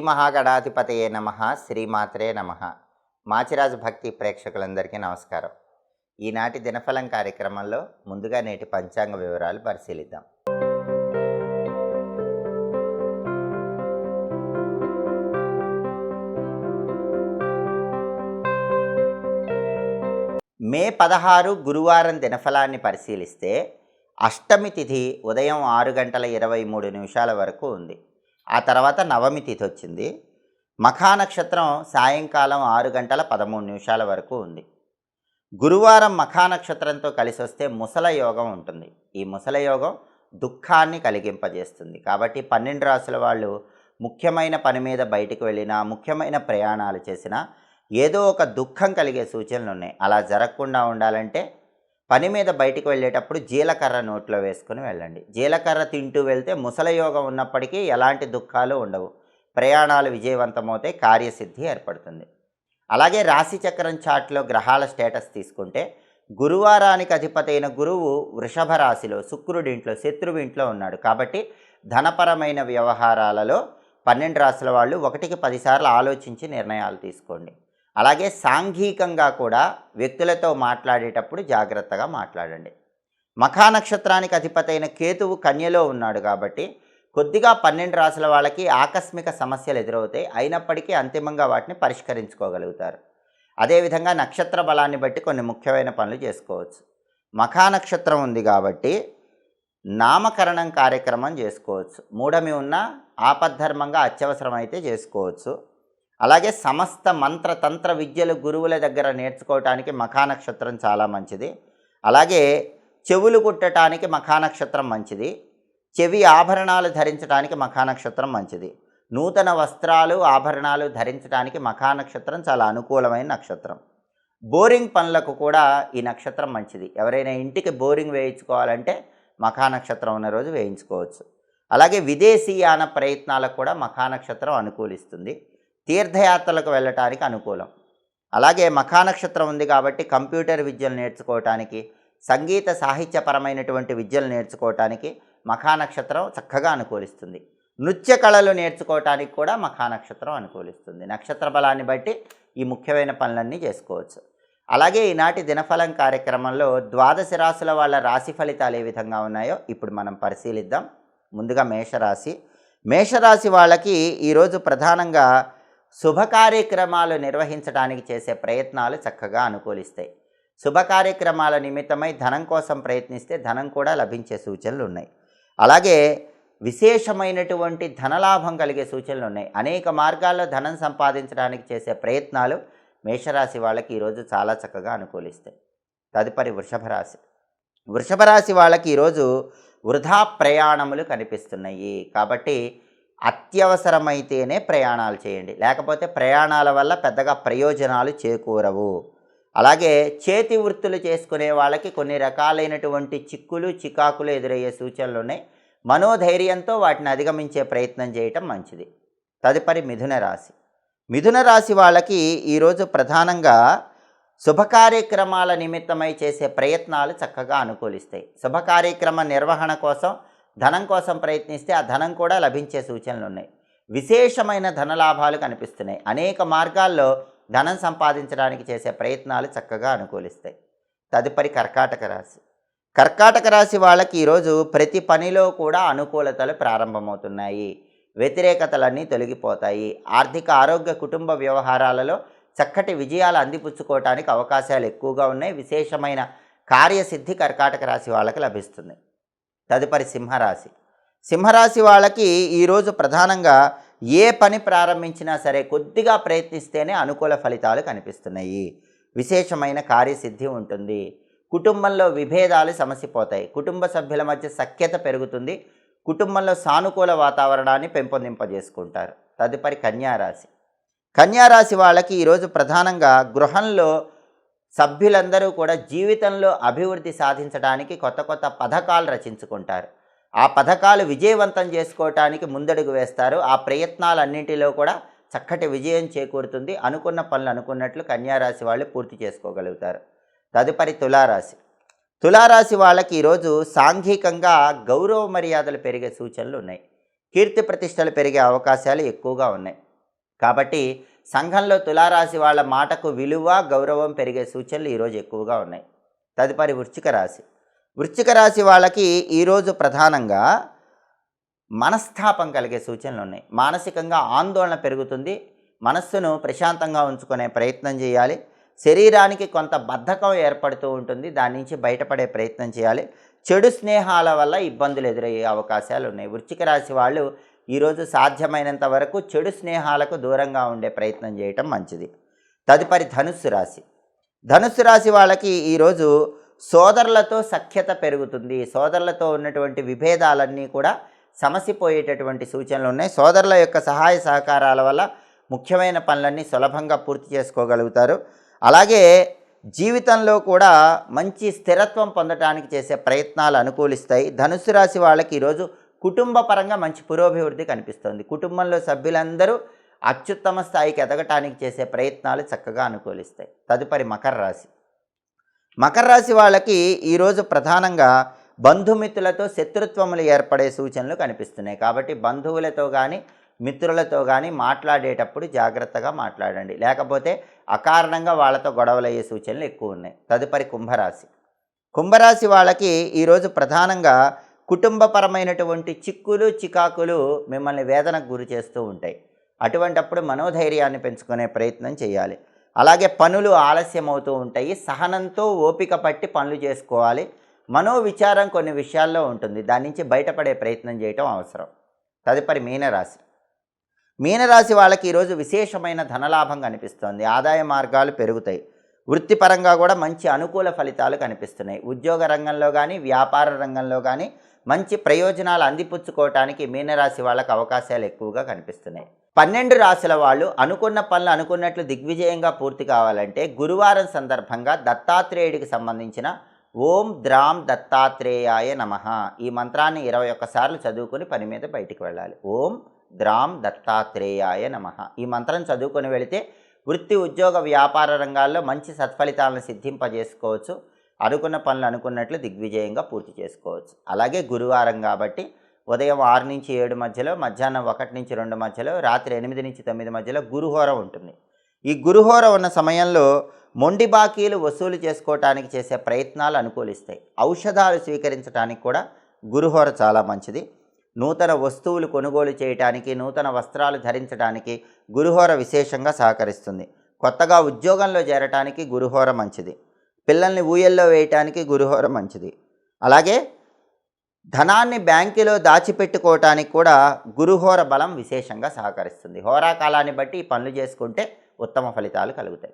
మహాగణాధిపతయే నమ శ్రీమాత్రే నమ. మాచిరాజు భక్తి ప్రేక్షకులందరికీ నమస్కారం. ఈనాటి దినఫలం కార్యక్రమంలో ముందుగా నేటి పంచాంగ వివరాలు పరిశీలిద్దాం. మే పదహారు గురువారం దినఫలాన్ని పరిశీలిస్తే అష్టమి తిథి ఉదయం ఆరు గంటల ఇరవై మూడు నిమిషాల వరకు ఉంది. ఆ తర్వాత నవమి తిథి వచ్చింది. మఖా నక్షత్రం సాయంకాలం ఆరు గంటల పదమూడు నిమిషాల వరకు ఉంది. గురువారం మఖా నక్షత్రంతో కలిసి వస్తే ముసల యోగం ఉంటుంది. ఈ ముసల యోగం దుఃఖాన్ని కలిగింపజేస్తుంది. కాబట్టి పన్నెండు రాసుల వాళ్ళు ముఖ్యమైన పని మీద బయటకు వెళ్ళినా ముఖ్యమైన ప్రయాణాలు చేసినా ఏదో ఒక దుఃఖం కలిగే సూచనలు ఉన్నాయి అలా జరగకుండా ఉండాలంటే పని మీద బయటికి వెళ్ళేటప్పుడు జీలకర్ర నోట్లో వేసుకుని వెళ్ళండి. జీలకర్ర తింటూ వెళ్తే ముసలయోగం ఉన్నప్పటికీ ఎలాంటి దుఃఖాలు ఉండవు. ప్రయాణాలు విజయవంతమవుతాయి కార్యసిద్ధి ఏర్పడుతుంది. అలాగే రాశి చక్రం చాట్లో గ్రహాల స్టేటస్ తీసుకుంటే గురువారానికి అధిపతి అయిన గురువు వృషభ రాశిలో శుక్రుడి ఇంట్లో శత్రువు ఇంట్లో ఉన్నాడు. కాబట్టి ధనపరమైన వ్యవహారాలలో పన్నెండు రాశుల వాళ్ళు ఒకటికి పదిసార్లు ఆలోచించి నిర్ణయాలు తీసుకోండి. అలాగే సాంఘికంగా కూడా వ్యక్తులతో మాట్లాడేటప్పుడు జాగ్రత్తగా మాట్లాడండి. మఖా నక్షత్రానికి అధిపతైన కేతువు కన్యలో ఉన్నాడు కాబట్టి కొద్దిగా పన్నెండు రాసుల వాళ్ళకి ఆకస్మిక సమస్యలు ఎదురవుతాయి. అయినప్పటికీ అంతిమంగా వాటిని పరిష్కరించుకోగలుగుతారు. అదేవిధంగా నక్షత్ర బలాన్ని బట్టి కొన్ని ముఖ్యమైన పనులు చేసుకోవచ్చు. మఖా నక్షత్రం ఉంది కాబట్టి నామకరణం కార్యక్రమం చేసుకోవచ్చు. మూఢమి ఉన్న ఆపద్ధర్మంగా అత్యవసరమైతే చేసుకోవచ్చు. అలాగే సమస్త మంత్ర తంత్ర విద్యలు గురువుల దగ్గర నేర్చుకోవటానికి మఖా నక్షత్రం చాలా మంచిది. అలాగే చెవులు కుట్టడానికి మఖానక్షత్రం మంచిది. చెవి ఆభరణాలు ధరించడానికి మఖా నక్షత్రం మంచిది. నూతన వస్త్రాలు ఆభరణాలు ధరించడానికి మఖా నక్షత్రం చాలా అనుకూలమైన నక్షత్రం. బోరింగ్ పనులకు కూడా ఈ నక్షత్రం మంచిది. ఎవరైనా ఇంటికి బోరింగ్ వేయించుకోవాలంటే మఖా నక్షత్రం ఉన్న రోజు వేయించుకోవచ్చు. అలాగే విదేశీయాన ప్రయత్నాలకు కూడా మఖానక్షత్రం అనుకూలిస్తుంది. తీర్థయాత్రలకు వెళ్ళటానికి అనుకూలం. అలాగే మఖానక్షత్రం ఉంది కాబట్టి కంప్యూటర్ విద్యలు నేర్చుకోవటానికి సంగీత సాహిత్యపరమైనటువంటి విద్యలు నేర్చుకోవటానికి మఖా నక్షత్రం చక్కగా అనుకూలిస్తుంది. నృత్య కళలు నేర్చుకోవటానికి కూడా మఖా నక్షత్రం అనుకూలిస్తుంది. నక్షత్ర బలాన్ని బట్టి ఈ ముఖ్యమైన పనులన్నీ చేసుకోవచ్చు. అలాగే ఈనాటి దినఫలం కార్యక్రమంలో ద్వాదశ రాశుల వాళ్ళ రాశి ఫలితాలు ఏ విధంగా ఉన్నాయో ఇప్పుడు మనం పరిశీలిద్దాం. ముందుగా మేషరాశి. మేషరాశి వాళ్ళకి ఈరోజు ప్రధానంగా శుభ కార్యక్రమాలు నిర్వహించడానికి చేసే ప్రయత్నాలు చక్కగా అనుకూలిస్తాయి. శుభ కార్యక్రమాల నిమిత్తమై ధనం కోసం ప్రయత్నిస్తే ధనం కూడా లభించే సూచనలు ఉన్నాయి. అలాగే విశేషమైనటువంటి ధనలాభం కలిగే సూచనలు ఉన్నాయి. అనేక మార్గాల్లో ధనం సంపాదించడానికి చేసే ప్రయత్నాలు మేషరాశి వాళ్ళకి ఈరోజు చాలా చక్కగా అనుకూలిస్తాయి. తదుపరి వృషభ రాశి. వృషభ రాశి వాళ్ళకి ఈరోజు వృధా ప్రయాణములు కనిపిస్తున్నాయి. కాబట్టి అత్యవసరమైతేనే ప్రయాణాలు చేయండి. లేకపోతే ప్రయాణాల వల్ల పెద్దగా ప్రయోజనాలు చేకూరవు. అలాగే చేతి వృత్తులు చేసుకునే వాళ్ళకి కొన్ని రకాలైనటువంటి చిక్కులు చికాకులు ఎదురయ్యే సూచనలు ఉన్నాయి మనోధైర్యంతో వాటిని అధిగమించే ప్రయత్నం చేయటం మంచిది. తదుపరి మిథున రాశి. మిథున రాశి వాళ్ళకి ఈరోజు ప్రధానంగా శుభ కార్యక్రమాల నిమిత్తమై చేసే ప్రయత్నాలు చక్కగా అనుకూలిస్తాయి. శుభ కార్యక్రమ నిర్వహణ కోసం ధనం కోసం ప్రయత్నిస్తే ఆ ధనం కూడా లభించే సూచనలు ఉన్నాయి. విశేషమైన ధనలాభాలు కనిపిస్తున్నాయి. అనేక మార్గాల్లో ధనం సంపాదించడానికి చేసే ప్రయత్నాలు చక్కగా అనుకూలిస్తాయి. తదుపరి కర్కాటక రాశి. కర్కాటక రాశి వాళ్ళకి ఈరోజు ప్రతి పనిలో కూడా అనుకూలతలు ప్రారంభమవుతున్నాయి. వ్యతిరేకతలన్నీ తొలగిపోతాయి. ఆర్థిక ఆరోగ్య కుటుంబ వ్యవహారాలలో చక్కటి విజయాలు అందిపుచ్చుకోవటానికి అవకాశాలు ఎక్కువగా ఉన్నాయి. విశేషమైన కార్యసిద్ధి కర్కాటక రాశి వాళ్ళకి లభిస్తుంది. తదుపరి సింహరాశి. సింహరాశి వాళ్ళకి ఈరోజు ప్రధానంగా ఏ పని ప్రారంభించినా సరే కొద్దిగా ప్రయత్నిస్తేనే అనుకూల ఫలితాలు కనిపిస్తున్నాయి. విశేషమైన కార్యసిద్ధి ఉంటుంది. కుటుంబంలో విభేదాలు సమసిపోతాయి. కుటుంబ సభ్యుల మధ్య సఖ్యత పెరుగుతుంది. కుటుంబంలో సానుకూల వాతావరణాన్ని పెంపొందింపజేసుకుంటారు. తదుపరి కన్యారాశి. కన్యారాశి వాళ్ళకి ఈరోజు ప్రధానంగా గృహంలో సభ్యులందరూ కూడా జీవితంలో అభివృద్ధి సాధించడానికి కొత్త కొత్త పథకాలు రచించుకుంటారు. ఆ పథకాలు విజయవంతం చేసుకోవటానికి ముందడుగు వేస్తారు. ఆ ప్రయత్నాలన్నింటిలో కూడా చక్కటి విజయం చేకూరుతుంది. అనుకున్న పనులు అనుకున్నట్లు కన్యారాశి వాళ్ళు పూర్తి చేసుకోగలుగుతారు. తదుపరి తులారాశి. తులారాశి వాళ్ళకి ఈరోజు సాంఘికంగా గౌరవ మర్యాదలు పెరిగే సూచనలు ఉన్నాయి. కీర్తి ప్రతిష్టలు పెరిగే అవకాశాలు ఎక్కువగా ఉన్నాయి. కాబట్టి సంఘంలో తులారాశి వాళ్ళ మాటకు విలువ గౌరవం పెరిగే సూచనలు ఈరోజు ఎక్కువగా ఉన్నాయి. తదుపరి వృశ్చిక రాశి. వృశ్చిక రాశి వాళ్ళకి ఈరోజు ప్రధానంగా మనస్తాపం కలిగే సూచనలు ఉన్నాయి. మానసికంగా ఆందోళన పెరుగుతుంది. మనస్సును ప్రశాంతంగా ఉంచుకునే ప్రయత్నం చేయాలి. శరీరానికి కొంత బద్ధకం ఏర్పడుతూ ఉంటుంది. దాని నుంచి బయటపడే ప్రయత్నం చేయాలి. చెడు స్నేహాల వల్ల ఇబ్బందులు ఎదురయ్యే అవకాశాలు ఉన్నాయి. వృశ్చిక రాశి వాళ్ళు ఈరోజు సాధ్యమైనంత వరకు చెడు స్నేహాలకు దూరంగా ఉండే ప్రయత్నం చేయటం మంచిది. తదుపరి ధనుస్సు రాశి. ధనుస్సు రాశి వాళ్ళకి ఈరోజు సోదరులతో సఖ్యత పెరుగుతుంది. సోదరులతో ఉన్నటువంటి విభేదాలన్నీ కూడా సమసిపోయేటటువంటి సూచనలు ఉన్నాయి. సోదరుల యొక్క సహాయ సహకారాల వల్ల ముఖ్యమైన పనులన్నీ సులభంగా పూర్తి చేసుకోగలుగుతారు. అలాగే జీవితంలో కూడా మంచి స్థిరత్వం పొందడానికి చేసే ప్రయత్నాలు అనుకూలిస్తాయి. ధనుసు రాశి వాళ్ళకి ఈరోజు కుటుంబ పరంగా మంచి పురోభివృద్ధి కనిపిస్తుంది. కుటుంబంలో సభ్యులందరూ అత్యుత్తమ స్థాయికి ఎదగటానికి చేసే ప్రయత్నాలు చక్కగా అనుకూలిస్తాయి. తదుపరి మకర రాశి. మకర రాశి వాళ్ళకి ఈరోజు ప్రధానంగా బంధుమిత్రులతో శత్రుత్వములు ఏర్పడే సూచనలు కనిపిస్తున్నాయి. కాబట్టి బంధువులతో కానీ మిత్రులతో కానీ మాట్లాడేటప్పుడు జాగ్రత్తగా మాట్లాడండి. లేకపోతే అకారణంగా వాళ్ళతో గొడవలయ్యే సూచనలు ఎక్కువ ఉన్నాయి. తదుపరి కుంభరాశి. కుంభరాశి వాళ్ళకి ఈరోజు ప్రధానంగా కుటుంబపరమైనటువంటి చిక్కులు చికాకులు మిమ్మల్ని వేదనకు గురి చేస్తూ ఉంటాయి. అటువంటప్పుడు మనోధైర్యాన్ని పెంచుకునే ప్రయత్నం చేయాలి. అలాగే పనులు ఆలస్యం అవుతూ ఉంటాయి. సహనంతో ఓపిక పట్టి పనులు చేసుకోవాలి. మనోవిచారం కొన్ని విషయాల్లో ఉంటుంది. దాని నుంచి బయటపడే ప్రయత్నం చేయటం అవసరం. తదుపరి మీనరాశి. మీనరాశి వాళ్ళకి ఈరోజు విశేషమైన ధనలాభం కనిపిస్తోంది. ఆదాయ మార్గాలు పెరుగుతాయి. వృత్తిపరంగా కూడా మంచి అనుకూల ఫలితాలు కనిపిస్తున్నాయి. ఉద్యోగ రంగంలో కానీ వ్యాపార రంగంలో కానీ మంచి ప్రయోజనాలు అందిపుచ్చుకోవటానికి మీనరాశి వాళ్ళకు అవకాశాలు ఎక్కువగా కనిపిస్తున్నాయి. పన్నెండు రాశుల వాళ్ళు అనుకున్న పనులు అనుకున్నట్లు దిగ్విజయంగా పూర్తి కావాలంటే గురువారం సందర్భంగా దత్తాత్రేయుడికి సంబంధించిన ఓం ద్రాం దత్తాత్రేయాయ నమ ఈ మంత్రాన్ని ఇరవై ఒక్కసార్లు చదువుకొని పని మీద బయటికి వెళ్ళాలి. ఓం ద్రాం దత్తాత్రేయాయ నమ ఈ మంత్రం చదువుకొని వెళితే వృత్తి ఉద్యోగ వ్యాపార రంగాల్లో మంచి సత్ఫలితాలను సిద్ధింపజేసుకోవచ్చు. అనుకున్న పనులు అనుకున్నట్లు దిగ్విజయంగా పూర్తి చేసుకోవచ్చు. అలాగే గురువారం కాబట్టి ఉదయం ఆరు నుంచి ఏడు మధ్యలో మధ్యాహ్నం ఒకటి నుంచి రెండు మధ్యలో రాత్రి ఎనిమిది నుంచి తొమ్మిది మధ్యలో గురుహోర ఉంటుంది. ఈ గురుహోర ఉన్న సమయంలో మొండి బాకీలు వసూలు చేసుకోవటానికి చేసే ప్రయత్నాలు అనుకూలిస్తాయి. ఔషధాలు స్వీకరించడానికి కూడా గురుహోర చాలా మంచిది. నూతన వస్తువులు కొనుగోలు చేయటానికి నూతన వస్త్రాలు ధరించడానికి గురుహోర విశేషంగా సహకరిస్తుంది. కొత్తగా ఉద్యోగంలో చేరటానికి గురుహోర మంచిది. పిల్లల్ని ఊయల్లో వేయటానికి గురుహోర మంచిది. అలాగే ధనాన్ని బ్యాంకులో దాచిపెట్టుకోవటానికి కూడా గురుహోర బలం విశేషంగా సహకరిస్తుంది. హోరాకాలాన్ని బట్టి ఈ పనులు చేసుకుంటే ఉత్తమ ఫలితాలు కలుగుతాయి.